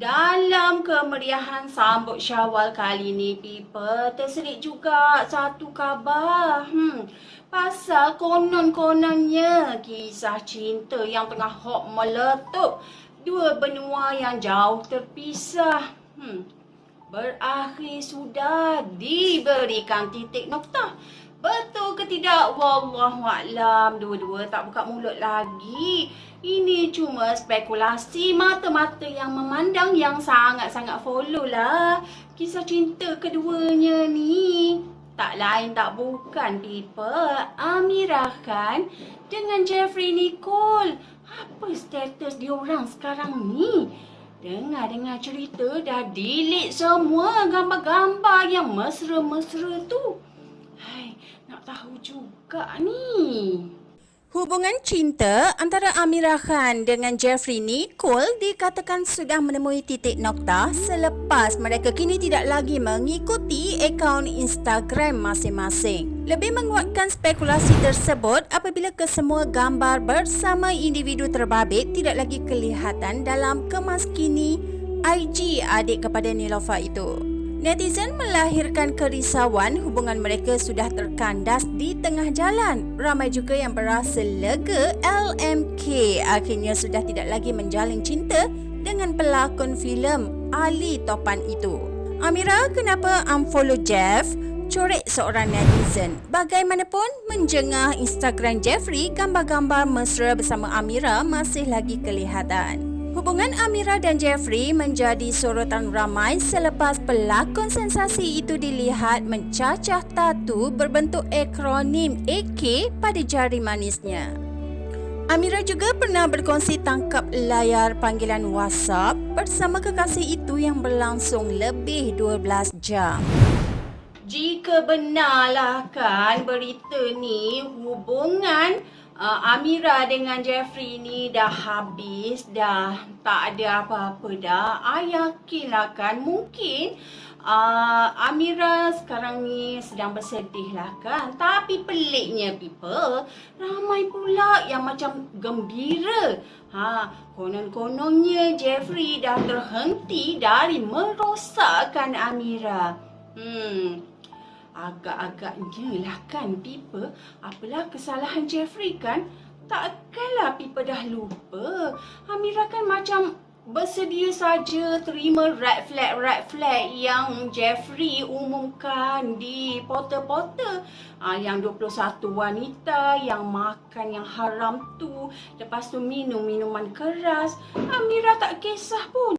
Dalam kemeriahan sambut syawal kali ni, people, terselit juga satu khabar. Hmm, pasal konon-kononnya kisah cinta yang tengah hot meletup. Dua benua yang jauh terpisah. Hmm, berakhir sudah diberikan titik nokta. Betul ke tidak? Wallahualam. Dua-dua tak buka mulut lagi. Ini cuma spekulasi mata-mata yang memandang yang sangat-sangat follow lah. Kisah cinta keduanya ni. Tak lain tak bukan people. Amirah kan dengan Jeffrey Nicole. Apa status diorang sekarang ni? Dengar-dengar cerita dah delete semua gambar-gambar yang mesra-mesra tu. Nak tahu juga ni. Hubungan cinta antara Amirah Khan dengan Jeffrey Nicole dikatakan sudah menemui titik nokta selepas mereka kini tidak lagi mengikuti akaun Instagram masing-masing. Lebih menguatkan spekulasi tersebut apabila kesemua gambar bersama individu terbabit tidak lagi kelihatan dalam kemas kini IG adik kepada Nilofa itu. Netizen melahirkan kerisauan hubungan mereka sudah terkandas di tengah jalan. Ramai juga yang berasa lega LMK akhirnya sudah tidak lagi menjalin cinta dengan pelakon filem Ali Topan itu. Amira kenapa unfollow Jeff? Corek seorang netizen. Bagaimanapun, menjengah Instagram Jeffrey, gambar-gambar mesra bersama Amira masih lagi kelihatan. Hubungan Amira dan Jeffrey menjadi sorotan ramai selepas pelakon sensasi itu dilihat mencacah tatu berbentuk akronim AK pada jari manisnya. Amira juga pernah berkongsi tangkap layar panggilan WhatsApp bersama kekasih itu yang berlangsung lebih 12 jam. Jika benarlah kan berita ni hubungan uh, Amira dengan Jeffrey ni dah habis, dah tak ada apa-apa dah. I yakinlah kan mungkin uh, Amira sekarang ni sedang bersedih lah kan. Tapi peliknya people, ramai pula yang macam gembira. Ha, konon-kononnya Jeffrey dah terhenti dari merosakkan Amira. Hmm, Agak-agaknya lah kan Pipa Apalah kesalahan Jeffrey kan? Takkanlah Pipa dah lupa. Amira kan macam bersedia saja terima red flag red flag yang Jeffrey umumkan di portal-portal. Ah, yang 21 wanita yang makan yang haram tu. Lepas tu minum minuman keras. Amira tak kisah pun